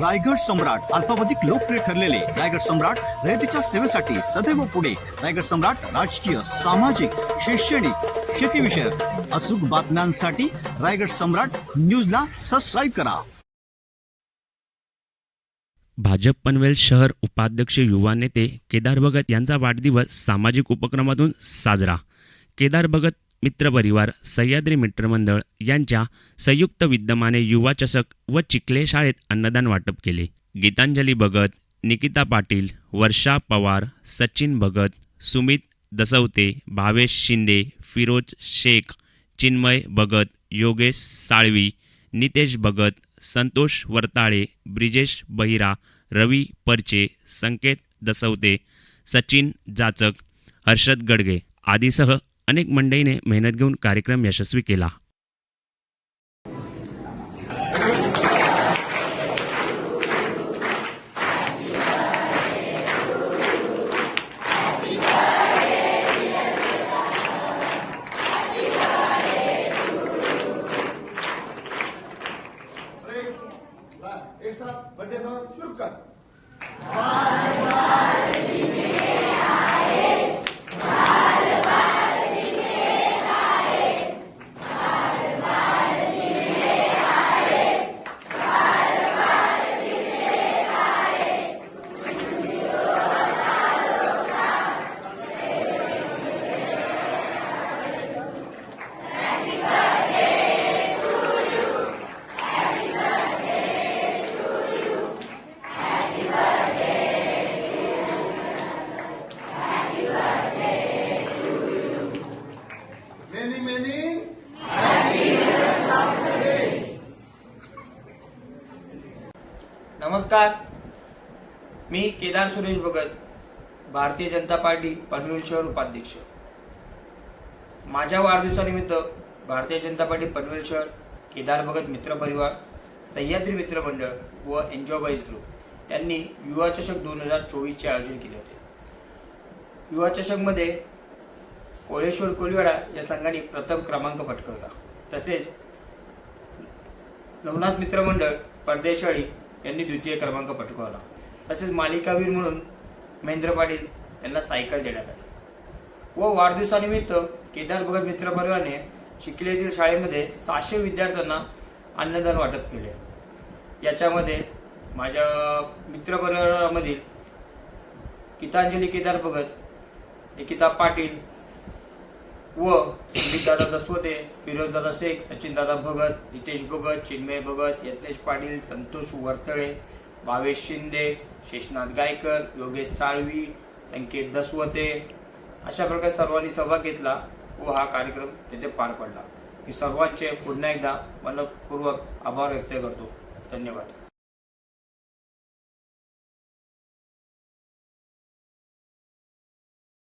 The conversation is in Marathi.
रायगड सम्राट अल्पावधिक लोकप्रिय ठरलेले रायगड सम्राट रयतेच्या सेवेसाठी सदैव पुढे. रायगड सम्राट राजकीय सामाजिक शैक्षणिक शेतीविषयक अचूक बातम्यांसाठी रायगड सम्राट न्यूजला सबस्क्राईब करा. भाजप पनवेल शहर उपाध्यक्ष युवा नेते केदार भगत यांचा वाढदिवस सामाजिक उपक्रमातून साजरा. केदार भगत मित्रपरिवार सह्याद्री मित्रमंडळ यांच्या संयुक्त विद्यमाने युवा चषक व चिखले शाळेत अन्नदान वाटप केले. गीतांजली भगत निकिता पाटील वर्षा पवार सचिन भगत सुमित दसवते भावेश शिंदे फिरोज शेख चिन्मय भगत योगेश साळवी नितेश भगत संतोष वरताळे ब्रिजेश बहिरा रवी परचे संकेत दसवते सचिन जाचक हर्षद गडगे आदीसह अनेक मंडईने मेहनत घेऊन कार्यक्रम यशस्वी केला. एक साथ बर्थडे सॉन्ग शुरू कर. मेनी मेनी नमस्कार. मी केदार सुरेश भगत भारतीय जनता पार्टी पनवेल शहर उपाध्यक्ष. माझ्या वाढदिवसानिमित्त भारतीय जनता पार्टी पनवेल शहर केदार भगत मित्र परिवार सह्याद्री मित्र मंडळ व एन्जॉय बॉईज ग्रुप यांनी युवा चषक दोन हजार चोवीसचे आयोजन केले होते. युवा चषकमध्ये कोळेश्वर कोलिवाडा या संघाने प्रथम क्रमांक पटकावला. तसेच नवनाथ मित्रमंडळ परदेशाळी यांनी द्वितीय क्रमांक पटकावला. तसेच मालिकावीर म्हणून महेंद्र पाटील यांना सायकल देण्यात आली. व वाढदिवसानिमित्त केदार भगत मित्रपरिवाराने शाळेमध्ये सहाशे विद्यार्थ्यांना अन्नदान वाटप केले. याच्यामध्ये माझ्या मित्रपरिवारामधील गीतांजली केदार भगत निकिता पाटील व संदीपदादा दसवते फिरोजदादा शेख सचिनदादा भगत नितेश भगत चिन्मय भगत यज्ञेश पाटील संतोष वर्तळे भावेश शिंदे शेषनाथ गायकर योगेश साळवी संकेत दसवते. अशा प्रकारे सर्वांनी सहभाग घेतला व हा कार्यक्रम तेथे पार पडला. मी सर्वांचे पुन्हा एकदा मनपूर्वक आभार व्यक्त करतो. धन्यवाद.